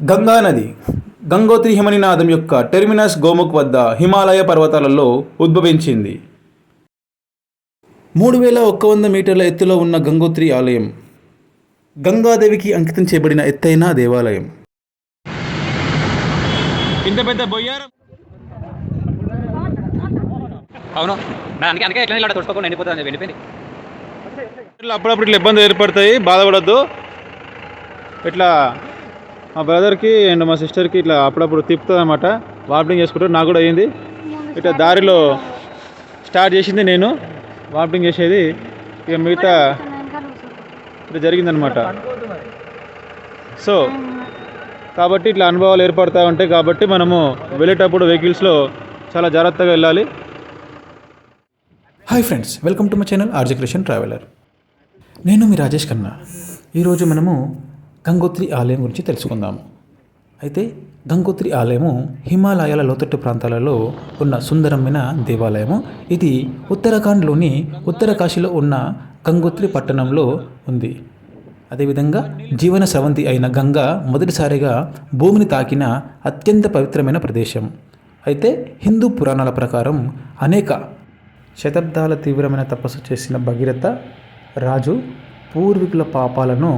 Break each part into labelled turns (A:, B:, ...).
A: గంగా నది గంగోత్రి హిమనినాదం యొక్క టెర్మినస్ గోముఖ్ వద్ద హిమాలయ పర్వతాలలో ఉద్భవించింది. మూడు వేల ఒక్క వంద మీటర్ల ఎత్తులో ఉన్న గంగోత్రి ఆలయం గంగాదేవికి అంకితం చేయబడిన ఎత్తైన దేవాలయం.
B: ఇంత పెద్ద బొయ్యారం?
C: అవును. నా అందుకే అందుకే ఎట్లా ఇలా తుడుచుకోకుండా ఎండిపోతుంది వెళ్ళిపోయింది
B: ఇట్లా అప్పుడప్పుడు ఇట్లా ఇబ్బంది ఏర్పడతాయి బాధపడద్దు. ఇట్లా మా బ్రదర్కి అండ్ మా సిస్టర్కి ఇట్లా అప్పుడప్పుడు తిప్పుతుంది అనమాట వామిటింగ్ చేసుకుంటారు. నాకు కూడా అయ్యింది ఇట్లా దారిలో స్టార్ట్ చేసింది నేను. వామిటింగ్ చేసేది. ఇక మిగతా ఇట్లా జరిగిందనమాట సో కాబట్టి ఇట్లా అనుభవాలు ఏర్పడతా ఉంటాయి. కాబట్టి మనము వెళ్ళేటప్పుడు వెహికల్స్లో చాలా జాగ్రత్తగా వెళ్ళాలి.
A: Hi friends welcome to my channel ఆర్జిక్రేషన్ traveller నేను మీ రాజేష్ ఖన్నా. ఈరోజు మనము గంగోత్రి ఆలయం గురించి తెలుసుకుందాము అయితే గంగోత్రి ఆలయము హిమాలయాల లోతట్టు ప్రాంతాలలో ఉన్న సుందరమైన దేవాలయము. ఇది ఉత్తరాఖండ్లోని ఉత్తరకాశీలో ఉన్న గంగోత్రి పట్టణంలో ఉంది. అదేవిధంగా జీవన స్రవంతి అయిన గంగ మొదటిసారిగా భూమిని తాకిన అత్యంత పవిత్రమైన ప్రదేశం. అయితే హిందూ పురాణాల ప్రకారం అనేక శతాబ్దాల తీవ్రమైన తపస్సు చేసిన భగీరథ రాజు పూర్వీకుల పాపాలను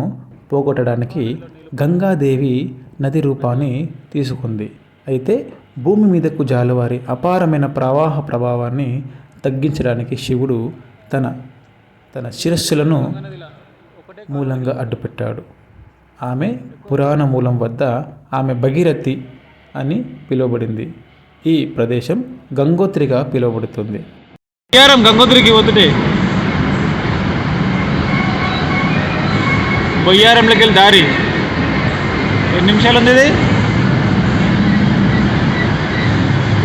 A: పోగొట్టడానికి గంగాదేవి నది రూపాన్ని తీసుకుంది. అయితే భూమి మీదకు జాలువారి అపారమైన ప్రవాహ ప్రభావాన్ని తగ్గించడానికి శివుడు తన తన శిరస్సులను మూలంగా అడ్డుపెట్టాడు. ఆమె పురాణ మూలం వద్ద ఆమె భగీరథి అని పిలువబడింది. ఈ ప్రదేశం గంగోత్రిగా పిలువబడుతుంది.
B: గంగోత్రికి పోతుంటే బొయ్యారంలోకి వెళ్ళి దారి. ఎన్ని నిమిషాలు ఉంది ఇది?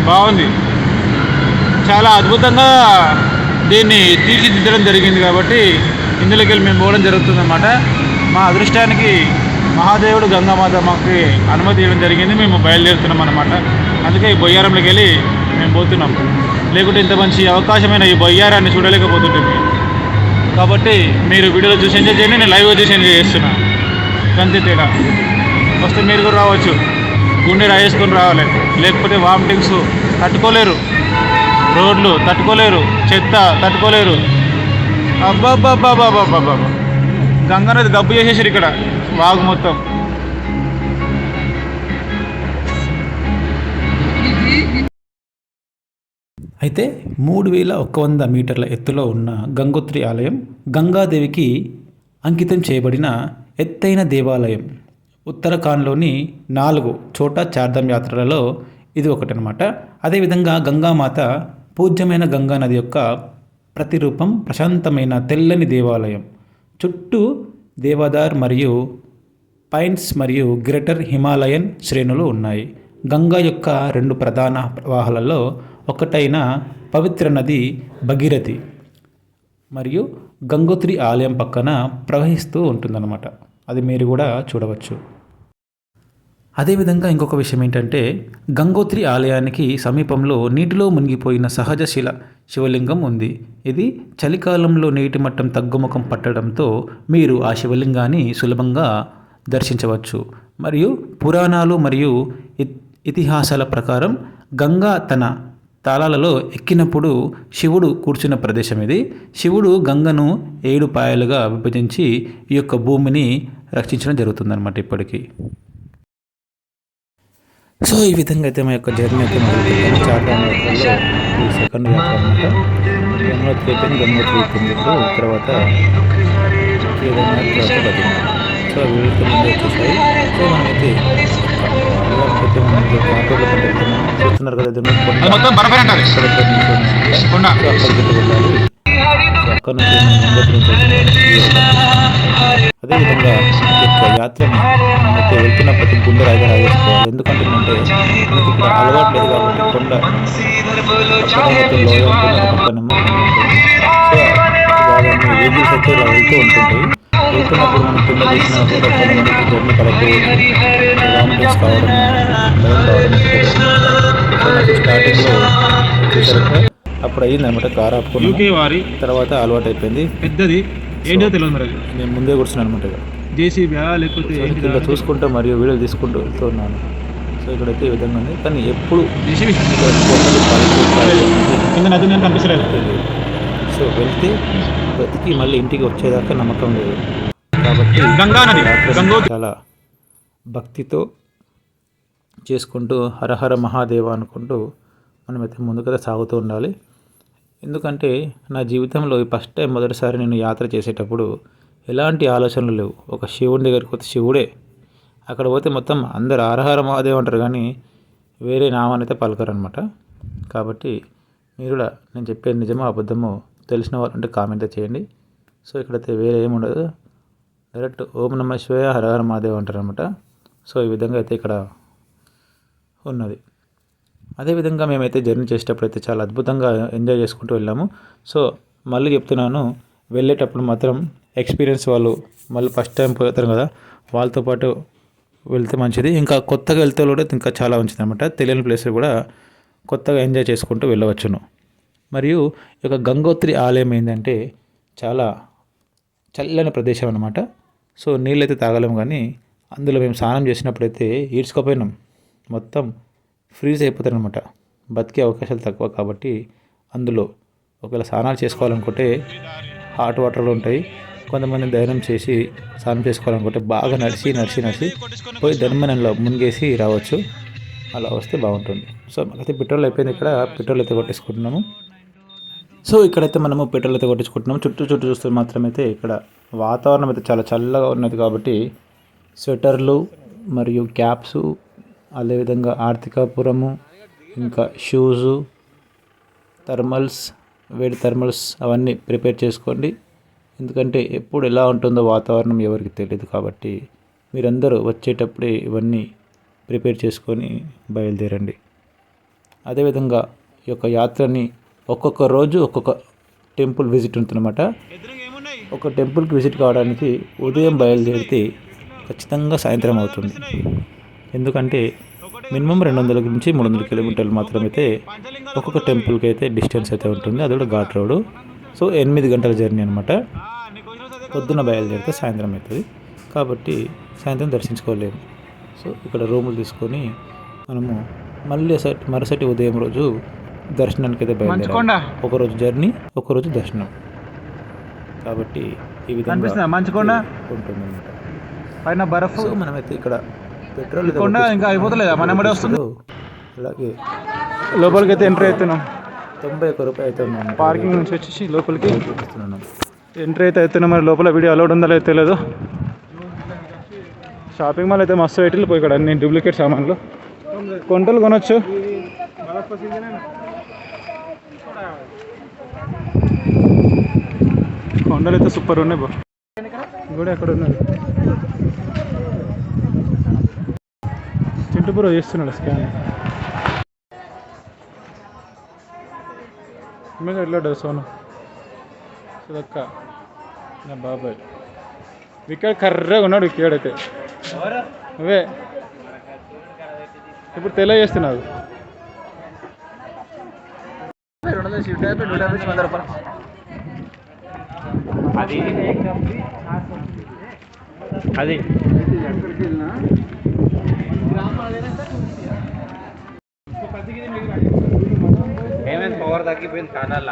B: బాగుంది. చాలా అద్భుతంగా దీన్ని తీర్చిదిద్దడం జరిగింది కాబట్టి ఇందులోకి వెళ్ళి మేము పోవడం జరుగుతుందన్నమాట. మా అదృష్టానికి మహాదేవుడు గంగామాత మాకు అనుమతి ఇవ్వడం జరిగింది. మేము బయలుదేరుతున్నాం అనమాట అందుకే ఈ బొయ్యారంలోకి వెళ్ళి మేము పోతున్నాం. లేకుంటే ఇంత మంచి అవకాశమైన ఈ బొయ్యారాన్ని చూడలేకపోతుంటే కాబట్టి మీరు వీడియోలో చూసి ఎంజాయ్ చేయండి నేను లైవ్గా చూసి ఎంజాయ్ చేస్తున్నా. అంతే తేడా. వస్తే మీరు కూడా రావచ్చు. గుండె రాయేసుకొని రావాలి. లేకపోతే వామిటింగ్స్ తట్టుకోలేరు. రోడ్లు తట్టుకోలేరు. చెత్త తట్టుకోలేరు. అబ్బాబ్బాబ్బాబ్బాబ్బా గంగనది గబ్బు చేసేసారు ఇక్కడ. వాగు మొత్తం.
A: అయితే మూడు వేల ఒక్క వంద మీటర్ల ఎత్తులో ఉన్న గంగోత్రి ఆలయం గంగాదేవికి అంకితం చేయబడిన ఎత్తైన దేవాలయం. ఉత్తరాఖండ్లోని నాలుగు చోట చార్ధం యాత్రలలో ఇది ఒకటనమాట అదేవిధంగా గంగామాత పూజ్యమైన గంగా నది యొక్క ప్రతిరూపం ప్రశాంతమైన తెల్లని దేవాలయం. చుట్టూ దేవదార్ మరియు పైన్స్ మరియు గ్రేటర్ హిమాలయన్ శ్రేణులు ఉన్నాయి. గంగా యొక్క రెండు ప్రధాన ప్రవాహాలలో ఒకటైన పవిత్ర నది భగీరథి మరియు గంగోత్రి ఆలయం పక్కన ప్రవహిస్తూ ఉంటుందన్నమాట. అది మీరు కూడా చూడవచ్చు. అదేవిధంగా ఇంకొక విషయం ఏంటంటే గంగోత్రి ఆలయానికి సమీపంలో నీటిలో మునిగిపోయిన సహజ శిల శివలింగం ఉంది. ఇది చలికాలంలో నీటి మట్టం తగ్గుముఖం పట్టడంతో మీరు ఆ శివలింగాన్ని సులభంగా దర్శించవచ్చు. మరియు పురాణాలు మరియు ఇత్- ఇతిహాసాల ప్రకారం గంగా తన తాళాలలో ఎక్కినప్పుడు శివుడు కూర్చున్న ప్రదేశం ఇది. శివుడు గంగను ఏడు పాయలుగా విభజించి ఈ యొక్క భూమిని రక్షించడం జరుగుతుందన్నమాట ఇప్పటికీ. సో ఈ విధంగా అయితే మా యొక్క జర్నీ అయితే సెకండ్ గంగోత్రి అయిపోయింది గంగోత్రి అయిపోయింది తర్వాత కేదార్నాథ్ తర్వాత బద్రీనాథ్ అవి వీళ్ళకి ముందు వచ్చేసాయి సో మనమైతే అయితే మనం చూస్తున్నారు కదా కొండ.
B: కొండ
A: అక్కడికి వెళ్ళాలి. అక్కడ నుంచి అదేవిధంగా ఈ యొక్క యాత్రని అయితే వెళ్తున్నప్పటి గుండె రాయిగా రాగేసుకోవాలి ఎందుకంటే మనకి ఇక్కడ అలవాటు లేదు కాబట్టి కొండ లోయ ఉంటుంది కొండ ఉంటుంది సో వెహికల్స్ అయితే ఇలా వెళ్తూ ఉంటుంటాయి వెళ్తున్నప్పుడు మనం కింద చూసిన కూడా కొంతమందికి జర్నీ పడకపోవచ్చు వామిటింగ్స్ కావడం స్టార్టింగ్లో అప్పుడు అనమాట కార్ తర్వాత అలవాటు అయిపోయింది.
B: పెద్దది. ఏంటో తెలియదు మరి.
A: నేను ముందే కూర్చున్నాను అనమాట
B: జేసీబీ లేకపోతే?
A: ఇలా చూసుకుంటూ మరియు వీడియోలు తీసుకుంటూ వెళ్తున్నాను సో ఇక్కడైతే ఈ విధంగా ఉంది. కానీ ఎప్పుడు. సో వెళ్తే బ్రతికి మళ్ళీ ఇంటికి వచ్చేదాకా నమ్మకం లేదు. కాబట్టి చాలా భక్తితో చేసుకుంటూ హరహర మహాదేవ అనుకుంటూ మనమైతే ముందుకైతే సాగుతూ ఉండాలి. ఎందుకంటే నా జీవితంలో ఈ ఫస్ట్ టైం మొదటిసారి నేను యాత్ర చేసేటప్పుడు ఎలాంటి ఆలోచనలు లేవు. ఒక శివుని దగ్గరికి పోతే శివుడే అక్కడ పోతే మొత్తం అందరు హరహర మహాదేవ్ అంటారు కానీ వేరే నామాన్ని అయితే పలకరు అనమాట కాబట్టి మీరు కూడా నేను చెప్పేది నిజమో అబద్ధమో తెలిసిన వాళ్ళు ఉంటే కామెంట్ అయితే చేయండి. సో ఇక్కడైతే వేరే ఏమి ఉండదు. డైరెక్ట్ ఓం నమ శివాయ హరహర మహాదేవ్ అంటారు అనమాట సో ఈ విధంగా అయితే ఇక్కడ ఉన్నది. అదేవిధంగా మేమైతే జర్నీ చేసేటప్పుడు అయితే చాలా అద్భుతంగా ఎంజాయ్ చేసుకుంటూ వెళ్ళాము. సో మళ్ళీ చెప్తున్నాను వెళ్ళేటప్పుడు మాత్రం ఎక్స్పీరియన్స్ వాళ్ళు మళ్ళీ ఫస్ట్ టైం పోతారు కదా వాళ్ళతో పాటు వెళ్తే మంచిది. ఇంకా కొత్తగా వెళ్తే కూడా ఇంకా చాలా మంచిది అనమాట తెలియని ప్లేస్ కూడా కొత్తగా ఎంజాయ్ చేసుకుంటూ వెళ్ళవచ్చును. మరియు ఈ యొక్క గంగోత్రి ఆలయం ఏంటంటే చాలా చల్లని ప్రదేశం అనమాట సో నీళ్ళైతే తాగలేము కానీ అందులో మేము స్నానం చేసినప్పుడైతే ఈడ్చుకోపోయినాం. మొత్తం ఫ్రీజ్ అయిపోతారనమాట బతికే అవకాశాలు తక్కువ కాబట్టి అందులో ఒకవేళ స్నానాలు చేసుకోవాలనుకుంటే హాట్ వాటర్లు ఉంటాయి. కొంతమంది ధైర్యం చేసి స్నానం చేసుకోవాలనుకుంటే బాగా నడిచి నడిచి నడిచి పోయి ధర్మనంలో మునిగేసి రావచ్చు. అలా వస్తే బాగుంటుంది. సో మాకైతే పెట్రోల్ అయిపోయింది ఇక్కడ. పెట్రోల్ అయితే కొట్టేసుకుంటున్నాము. సో ఇక్కడైతే మనము పెట్రోల్ అయితే కొట్టించుకుంటున్నాము. చుట్టూ చుట్టూ చూస్తే మాత్రమైతే ఇక్కడ వాతావరణం అయితే చాలా చల్లగా ఉన్నది కాబట్టి స్వెటర్లు మరియు క్యాప్స్ అదేవిధంగా ఆర్థికాపురము ఇంకా షూజు థర్మల్స్ వేడి థర్మల్స్ అవన్నీ ప్రిపేర్ చేసుకోండి. ఎందుకంటే ఎప్పుడు ఎలా ఉంటుందో వాతావరణం ఎవరికి తెలియదు కాబట్టి మీరందరూ వచ్చేటప్పుడే ఇవన్నీ ప్రిపేర్ చేసుకొని బయలుదేరండి. అదేవిధంగా ఈ యొక్క యాత్రని ఒక్కొక్క రోజు ఒక్కొక్క టెంపుల్ విజిట్ ఉంటుందన్నమాట. ఒక టెంపుల్కి విజిట్ కావడానికి ఉదయం బయలుదేరితే ఖచ్చితంగా సాయంత్రం అవుతుంది. ఎందుకంటే మినిమం రెండు వందల నుంచి మూడు వందల కిలోమీటర్లు మాత్రమైతే ఒక్కొక్క టెంపుల్కి అయితే డిస్టెన్స్ అయితే ఉంటుంది. అది కూడా ఘాట్ రోడ్. సో ఎనిమిది గంటల జర్నీ అనమాట పొద్దున బయలుదేరితే సాయంత్రం అవుతుంది. కాబట్టి సాయంత్రం దర్శించుకోలేము. సో ఇక్కడ రూములు తీసుకొని మనము మళ్ళీ మరుసటి ఉదయం రోజు దర్శనానికి అయితే
B: మంచుకొండ.
A: బయలుదేరాలి ఒకరోజు జర్నీ ఒకరోజు దర్శనం. కాబట్టి ఈ విధంగా
B: మంచుకొండ?
A: ఉంటుందన్నమాట.
B: పైన బరఫ్?
A: మనమైతే ఇక్కడ పెట్రోల్ అయితే
B: కొండ ఇంకా అయిపోతలేదా? మన ఎమ్మడే వస్తుంది?
A: అలాగే
B: లోపలికి అయితే ఎంట్రీ అవుతున్నాం.
A: తొంభై ఒక్క రూపాయి అయితే ఉన్నాం
B: పార్కింగ్ నుంచి వచ్చేసి లోపలికి. ఎంట్రీ అయితే అవుతున్నాం మరి లోపల వీడియో అలౌడ్ ఉందో లేదో తెలియదు షాపింగ్ మాల్ అయితే మస్తు పెట్టి పోయి ఇక్కడ అన్ని డూప్లికేట్ సామాన్లు. కొంటలు కొనొచ్చు. కొండలు అయితే సూపర్ ఉన్నాయి బా. కూడా ఎక్కడ ఉన్నది. బ్రో చేస్తున్నాడు స్కాన్. మీద వెళ్ళాడు సోను? సుదక్క నా బాబాయ్. వికెట్ కర్రగా ఉన్నాడు వికెట్ అయితే. నువ్వే. ఇప్పుడు తెలియజేస్తున్నావు
C: అది అది ఏమైంది? పవర్ తగ్గిపోయింది కానాల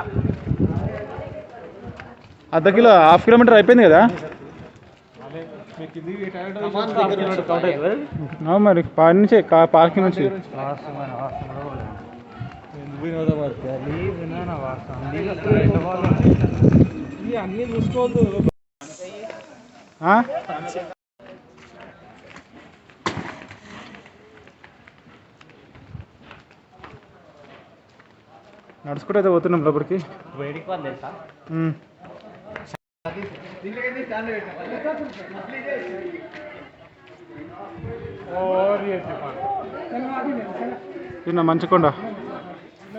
B: అర్ధ కిలో హాఫ్ కిలోమీటర్ అయిపోయింది కదా? మరి పాడి నుంచి పార్కింగ్ నుంచి. ఆ? అయితే పోతున్నాం లోపలికి.
C: వేడికి వాళ్ళు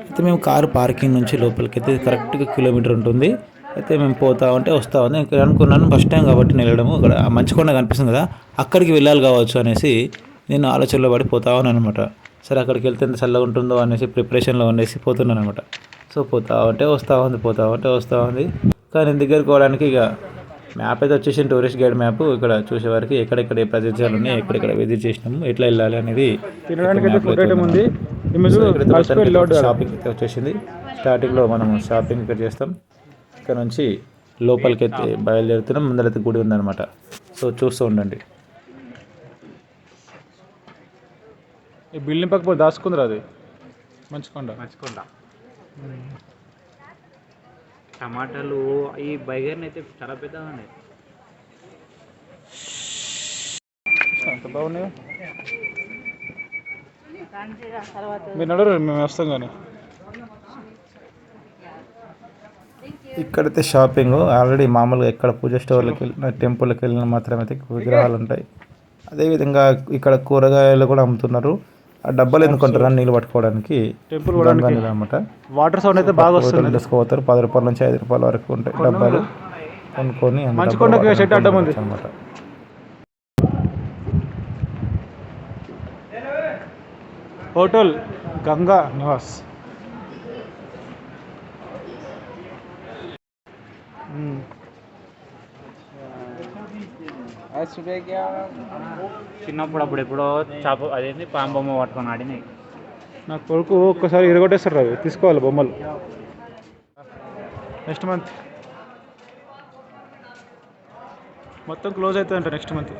A: అయితే మేము కారు పార్కింగ్ నుంచి లోపలికి అయితే కరెక్ట్గా కిలోమీటర్ ఉంటుంది. అయితే మేము పోతా ఉంటే వస్తా ఉంది. ఇంకా అనుకున్నాను ఫస్ట్ టైం కాబట్టి నేను వెళ్ళడము అక్కడ ఆ మంచుకొండ కనిపిస్తుంది కదా అక్కడికి వెళ్ళాలి కావచ్చు అనేసి నేను ఆలోచనలో పడి పోతా ఉన్నాను అనమాట సరే అక్కడికి వెళ్తే ఎంత చల్లగా ఉంటుందో అనేసి ప్రిపరేషన్లో ఉండేసి పోతున్నాను అనమాట సో పోతా ఉంటే వస్తూ ఉంది పోతా ఉంటే వస్తూ ఉంది. కానీ దగ్గరికి పోవడానికి ఇక మ్యాప్ అయితే వచ్చేసి టూరిస్ట్ గైడ్ మ్యాప్ ఇక్కడ చూసే వారికి ఎక్కడెక్కడ ఏ ప్రదేశాలు ఉన్నాయి ఎక్కడెక్కడ విజిట్ చేసినాము ఎట్లా వెళ్ళాలి అనేది షాపింగ్ అయితే వచ్చేసింది స్టార్టింగ్లో మనం షాపింగ్ ఇక్కడ చేస్తాం. ఇక్కడ నుంచి లోపలికి అయితే బయలుదేరుతున్నాం ముందరైతే గుడి ఉందన్నమాట. సో చూస్తూ ఉండండి.
B: ఈ బిల్డింగ్ పక్క పోయి దాచుకుందిరా అది. మంచికొండ.
C: మర్చిపోండా టమాటాలు ఈ బైగర్ని అయితే చాలా పెద్దగా ఉన్నాయి.
B: ఎంత బాగున్నాయో? మీరు నడరు మేము వస్తాం కానీ.
A: ఇక్కడైతే షాపింగ్. ఆల్రెడీ మామూలుగా ఎక్కడ పూజ స్టోర్లకు వెళ్ళిన టెంపుల్కి వెళ్ళిన మాత్రమే అయితే విగ్రహాలు ఉంటాయి. అదేవిధంగా ఇక్కడ కూరగాయలు కూడా అమ్ముతున్నారు. ఆ డబ్బాలు ఎందుకుంటారు? నీళ్ళు పట్టుకోవడానికి.
B: టెంపుల్
A: అనమాట
B: వాటర్ సౌండ్ అయితే బాగా వస్తుంది.
A: తీసుకోపోతారు. పది రూపాయల నుంచి ఐదు రూపాయల వరకు ఉంటాయి డబ్బాలు. కొనుక్కొని. అన్నమాట.
B: హోటల్ గంగా నివాస్.
C: చిన్నప్పుడు అప్పుడు ఎప్పుడో చేప అదేంటి పాంబొమ్మ పట్టుకొని ఆడినాయి.
B: నా కొడుకు ఒక్కసారి ఇరగొట్టేస్తారు అవి తీసుకోవాలి బొమ్మలు. నెక్స్ట్ మంత్ మొత్తం క్లోజ్ అవుతుందంట నెక్స్ట్ మంత్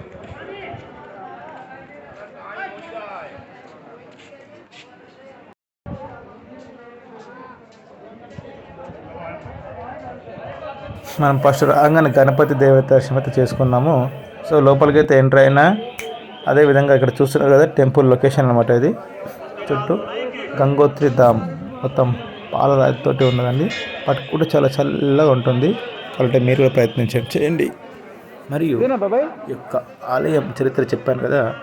A: మనం ఫస్ట్ రాగానే గణపతి దేవత దర్శనం అయితే చేసుకున్నాము. సో లోపలికి అయితే ఎంటర్ అయినా అదే విధంగా ఇక్కడ చూస్తున్నారు కదా టెంపుల్ లొకేషన్ అనమాట ఇది. చుట్టూ గంగోత్రి ధామ్ మొత్తం పాలరాతితోటి ఉన్నదండి. బట్ కూడా చాలా చల్లగా ఉంటుంది. కాబట్టి మీరు కూడా ప్రయత్నించండి. చేయండి. మరియు యొక్క ఆలయం చరిత్ర చెప్పాను కదా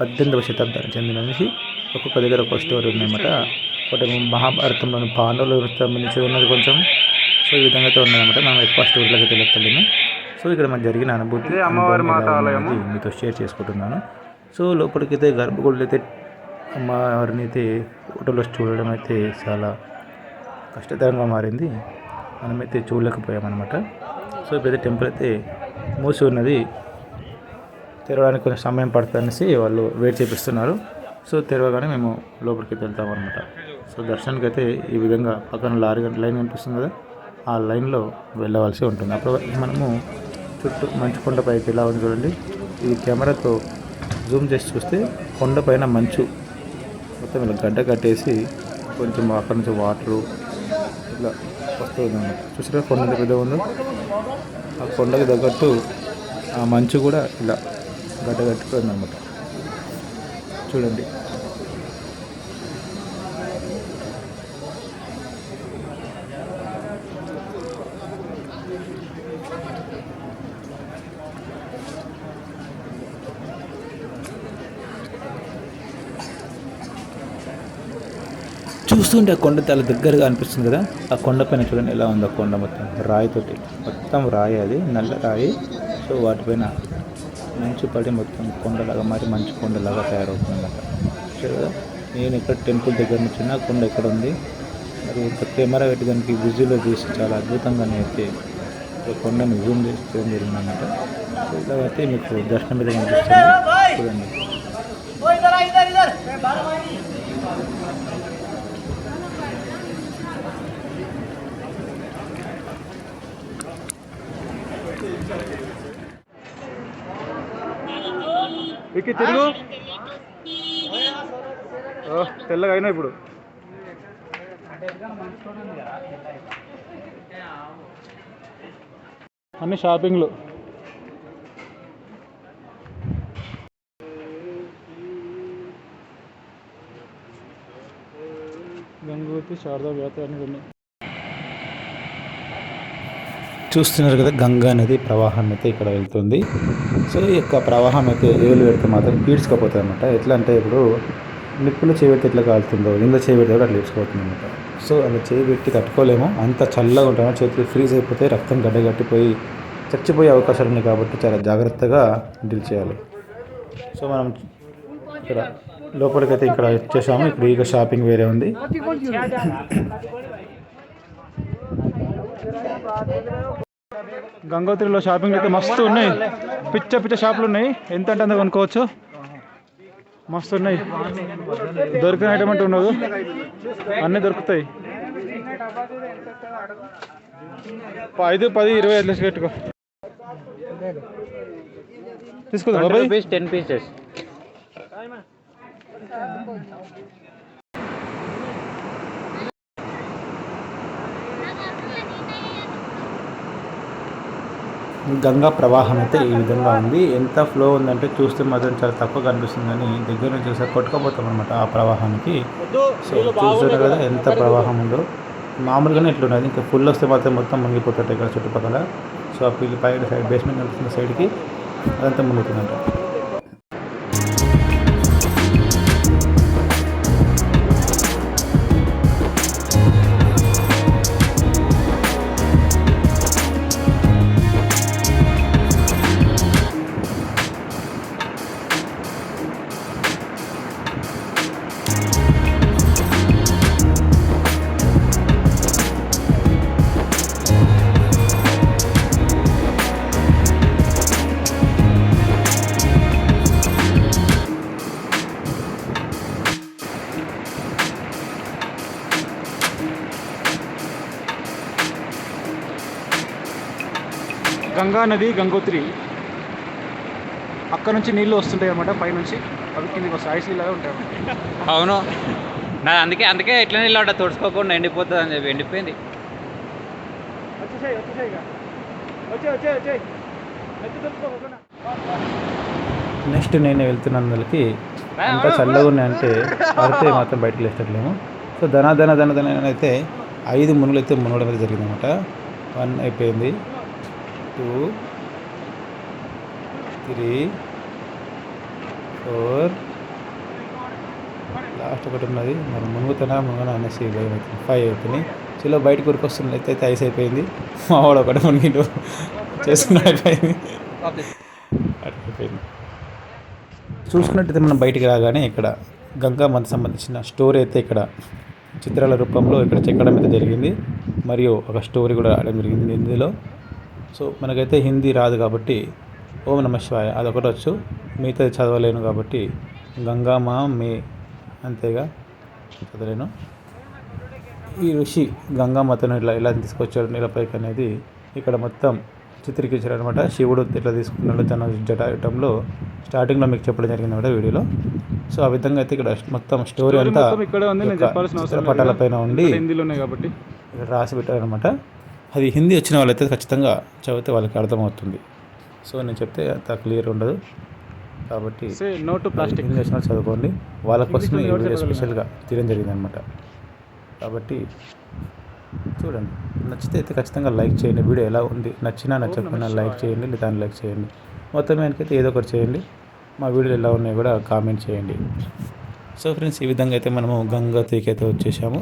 A: పద్దెనిమిదవ శతాబ్దానికి చెందినది ఒక్కొక్క దగ్గర ఒక స్టోరీ ఉందన్నమాట. ఒకటి మహాభారతంలోని పాండవులకు సంబంధించి ఉన్నది కొంచెం. సో ఈ విధంగా అయితే ఉన్నదన్నమాట. మనం ఎక్కువ స్టోరీలకు వెళ్ళలేము సో ఇక్కడ మనకు జరిగిన అనుభూతి
B: అమ్మవారి ఆలయము.
A: మీతో షేర్ చేసుకుంటున్నాను. సో లోపలికి అయితే గర్భగుడిలో అయితే అమ్మవారిని అయితే ఫోటోలో చూడడం అయితే చాలా కష్టతరంగా మారింది. మనమైతే చూడలేకపోయామన్నమాట. సో ఇప్పుడైతే టెంపుల్ అయితే మూసి ఉన్నది. తెరవడానికి కొంచెం సమయం పడుతుందనేసి వాళ్ళు వెయిట్ చేపిస్తున్నారు. సో తెరవగానే మేము లోపలికి వెళ్తాం అనమాట సో దర్శనానికి అయితే ఈ విధంగా పక్కన లారీ లైన్ కనిపిస్తుంది కదా. ఆ లైన్లో వెళ్ళవలసి ఉంటుంది. అప్పుడు మనము చుట్టూ మంచు కొండపైకి ఎలా ఉంది చూడండి. ఈ కెమెరాతో జూమ్ చేసి చూస్తే కొండపైన మంచు మొత్తం ఇలా గడ్డ కట్టేసి కొంచెం అక్కడి నుంచి వాటరు ఇట్లా వస్తుంది అన్నమాట. చూసారా కొండ ఎంత ఉందో? ఆ కొండకి తగ్గట్టు ఆ మంచు కూడా ఇలా గడ్డ కట్టుకుంది అనమాట చూడండి. చూస్తుంటే ఆ కొండ చాలా దగ్గరగా అనిపిస్తుంది కదా. ఆ కొండ పైన చూడండి ఎలా ఉంది ఆ కొండ మొత్తం రాయితోటి. మొత్తం రాయి అది నల్ల రాయి. సో వాటిపైన మంచు పడి మొత్తం కొండలాగా మరి మంచు కొండలాగా తయారవుతుంది అన్నమాట నేను ఇక్కడ టెంపుల్ దగ్గర నుంచి ఆ కొండ ఎక్కడ ఉంది? మరి ఇంత కెమెరా పెట్టి దానికి విజువల్ తీసి చాలా అద్భుతంగా అయితే ఈ కొండని జూమ్ చేసి చేయడం జరిగిందన్నమాట. సో ఇలా అయితే మీకు దర్శనం మీద కనిపిస్తుంది చూడండి.
B: విక్కి తిరుగు. ఓ, తెల్లగా అయినా ఇప్పుడు. అన్ని షాపింగ్లు. గంగూతి శారదా వ్యాత అన్ని
A: చూస్తున్నారు కదా గంగా నది ప్రవాహం అయితే ఇక్కడ వెళ్తుంది. సో ఈ యొక్క ప్రవాహం అయితే ఏళ్ళు పెడితే మాత్రం పీడ్చుకపోతుంది అనమాట ఎట్లా అంటే ఇప్పుడు నిప్పులు చేపెడితే ఎట్లా కాలుతుందో ఇందులో చేపెడితే కూడా అట్లా ఇడ్చుకోతుంది అనమాట సో అలా చేయి పెట్టి తట్టుకోలేము. అంత చల్లగా ఉంటాము. చేతులు ఫ్రీజ్ అయిపోతే రక్తం గడ్డగట్టిపోయి చచ్చిపోయే అవకాశాలు ఉన్నాయి కాబట్టి చాలా జాగ్రత్తగా డీల్ చేయాలి. సో మనం ఇక్కడ లోపలికైతే ఇక్కడ వచ్చేసాము. ఇప్పుడు ఇక షాపింగ్ వేరే ఉంది.
B: గంగోత్రిలో షాపింగ్ అయితే మస్తు ఉన్నాయి. పిచ్చ పిచ్చ షాపులు ఉన్నాయి. ఎంత అంటే అంత కొనుక్కోవచ్చు. మస్తు ఉన్నాయి. దొరికిన ఐటమ్ అంటే ఉండదు. అన్నీ దొరుకుతాయి. ఐదు పది ఇరవై ఐదు లక్షలు పెట్టుకో. తీసుకుందాం
C: టెన్ పీసెస్
A: గంగా ప్రవాహం అయితే ఈ విధంగా ఉంది. ఎంత ఫ్లో ఉందంటే చూస్తే మాత్రం చాలా తక్కువ కనిపిస్తుంది కానీ దగ్గర నుంచి చూస్తే కొట్టుకోపోతాం అనమాట ఆ ప్రవాహానికి. సో చూస్తున్నారు కదా ఎంత ప్రవాహం ఉందో. మామూలుగానే ఇట్లున్నది. ఇంకా ఫుల్ వస్తే మాత్రం మొత్తం మునిగిపోతుంటాయి ఇక్కడ చుట్టుపక్కల. సో ఆ పైన సైడ్ బేస్మెంట్ కనిపిస్తున్న సైడ్కి అదంతా మునుగుతుందంట.
B: గంగా నది గంగోత్రి. అక్కడ నుంచి నీళ్ళు వస్తుంటాయి అనమాట పైనుంచి. అవి కిందకి వస్తాయి ఐస్ లాగా ఉంటాయి.
C: అవును. నా అందుకే అందుకే ఇట్లా నీళ్ళు తుడుచుకోకుండా ఎండిపోతుంది అని చెప్పి ఎండిపోయింది.
A: నెక్స్ట్ నేను వెళ్తున్నందులకి అంత చల్లగా ఉన్నాయంటే పడితే మాత్రం బయటకు లేచట్లేము సో ధన ధన ధన ధన అయితే ఐదు మునుగులు అయితే మునగడం అయితే జరిగింది అనమాట వన్ అయిపోయింది. Two three four. లాస్ట్ ఒకటి ఉన్నది. మరి మునుగుతున్నా మునుగన అనేసి భయం అవుతుంది. ఫైవ్ అవుతుంది. చిలో బయటకు ఉరికొస్తుంది అయితే అయితే ఐస్ అయిపోయింది. మా వాడు ఒకటి మునిగిండు. చేసుకున్నాడు అయిపోయింది. అయిపోయింది చూసుకున్నట్టయితే మనం బయటికి రాగానే ఇక్కడ గంగా మంత సంబంధించిన స్టోరీ అయితే ఇక్కడ చిత్రాల రూపంలో ఇక్కడ చెక్కడం అయితే జరిగింది. మరియు ఒక స్టోరీ కూడా రాయడం జరిగింది హిందీలో సో మనకైతే హిందీ రాదు కాబట్టి ఓం నమ శివాయ అదొకటి వచ్చు. మిగతాది చదవలేను కాబట్టి గంగామా మే అంతేగా. చదవలేను. ఈ ఋషి గంగామాతను ఇలా ఇలా తీసుకొచ్చాడు నీలపైకి అనేది. ఇక్కడ మొత్తం చిత్రీకరించారు అనమాట శివుడు ఇట్లా తీసుకున్నాడు తన జటాయుటంలో స్టార్టింగ్లో మీకు చెప్పడం జరిగింది అనమాట వీడియోలో. సో ఆ విధంగా అయితే ఇక్కడ మొత్తం స్టోరీ అంతా. చిత్రపటాల పైన ఉండి రాసి పెట్టారనమాట అది హిందీ వచ్చిన వాళ్ళైతే ఖచ్చితంగా చదివితే వాళ్ళకి అర్థమవుతుంది. సో నేను చెప్తే అంత క్లియర్ ఉండదు. కాబట్టి
B: say no to plastic.
A: Hindi వచ్చిన చదువుకోండి. వాళ్ళ కోసం ఈ వీడియో? స్పెషల్గా తీయడం జరిగింది అనమాట కాబట్టి చూడండి. నచ్చితే అయితే ఖచ్చితంగా లైక్ చేయండి. వీడియో ఎలా ఉంది? నచ్చినా నచ్చకపోయినా లైక్ చేయండి. లేదా లైక్ చేయండి. మొత్తం మీదకైతే ఏదో ఒకటి చేయండి. మా వీడియోలు ఎలా ఉన్నాయో కూడా కామెంట్ చేయండి. సో ఫ్రెండ్స్ ఈ విధంగా అయితే మనము గంగోత్రికి అయితే వచ్చేసాము.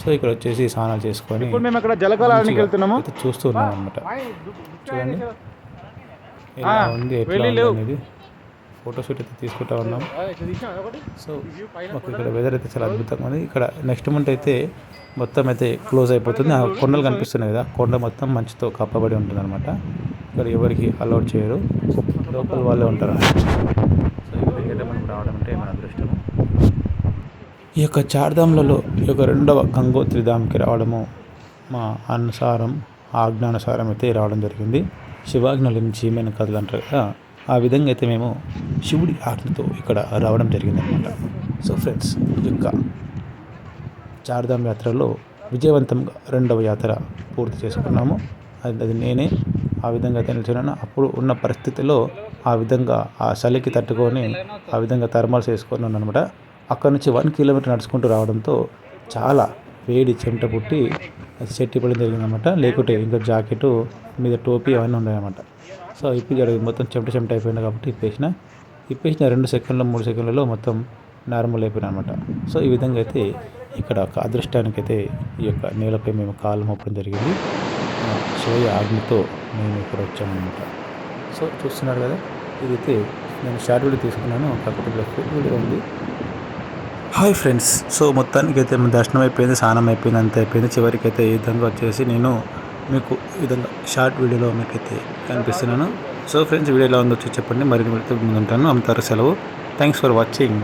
A: సో ఇక్కడ వచ్చేసి స్నానాలు చేసుకొని
B: ఇప్పుడు మేము అక్కడ జలకాలానికి వెళ్తున్నాము.
A: అయితే చూస్తూ ఉన్నాం అనమాట చూడండి. ఎలా ఉంది ఎట్లా. అనేది ఫోటోషూట్ అయితే తీసుకుంటా ఉన్నాం. సో మాకు ఇక్కడ వెదర్ అయితే చాలా అద్భుతంగా ఉంది. ఇక్కడ నెక్స్ట్ మంత్ అయితే మొత్తం అయితే క్లోజ్ అయిపోతుంది. ఆ కొండలు కనిపిస్తున్నాయి కదా కొండ మొత్తం మంచుతో కప్పబడి ఉంటుంది అనమాట ఇక్కడ ఎవరికి అలౌట్ చేయరు. లోకల్ వాళ్ళే ఉంటారు సో అయితే మనం రావడం అంటే మన అదృష్టం ఈ యొక్క చార్ధామ్లలో ఈ యొక్క రెండవ గంగోత్రి ధామ్కి రావడము మా అనుసారం ఆజ్ఞానుసారం అయితే రావడం జరిగింది. శివాజ్ఞలు చీమైన కథలు అంటారు కదా ఆ విధంగా అయితే మేము శివుడి ఆజ్ఞతో ఇక్కడ రావడం జరిగింది అనమాట సో ఫ్రెండ్స్ ఈ యొక్క చార్ధామ్ యాత్రలో విజయవంతంగా రెండవ యాత్ర పూర్తి చేసుకున్నాము. అది అది నేనే ఆ విధంగా అయితే నిల్చున్నాను. అప్పుడు ఉన్న పరిస్థితిలో ఆ విధంగా ఆ చలికి తట్టుకొని ఆ విధంగా థర్మల్స్ వేసుకొని ఉన్నాను అనమాట అక్కడ నుంచి వన్ కిలోమీటర్ నడుచుకుంటూ రావడంతో చాలా వేడి చెమట పుట్టి అది సెట్ ఇవ్వడం జరిగిందనమాట లేకుంటే ఇంకా జాకెట్ మీద టోపీ అవన్నీ ఉన్నాయన్నమాట. సో ఇప్పి జరిగింది మొత్తం చెమట చెమట అయిపోయింది కాబట్టి ఇప్పేసిన. ఇప్పేసిన రెండు సెకండ్లు మూడు సెకండ్లలో మొత్తం నార్మల్ అయిపోయినా అనమాట సో ఈ విధంగా అయితే ఇక్కడ ఒక అదృష్టానికి అయితే ఈ యొక్క నేలపై మేము కాలు మోపడం జరిగింది. సోయ ఆగ్నితో మేము ఇక్కడ వచ్చామన్నమాట. సో చూస్తున్నారు కదా ఇదైతే నేను షార్ట్ వీడియో తీసుకున్నాను కాకపోతే ఫుల్ వీడియో ఉంది. Hi friends. సో మొత్తానికి అయితే దర్శనం అయిపోయింది స్నానం అయిపోయింది అంత అయిపోయింది. చివరికి అయితే ఈ విధంగా వచ్చేసి నేను మీకు ఈ విధంగా షార్ట్ వీడియోలో మీకైతే కనిపిస్తున్నాను. సో ఫ్రెండ్స్ వీడియో ఎలా ఉందో వచ్చి చెప్పండి. మరిన్ని వీడియోతో ముందుంటాను. అంతారు సెలవు. Thanks for watching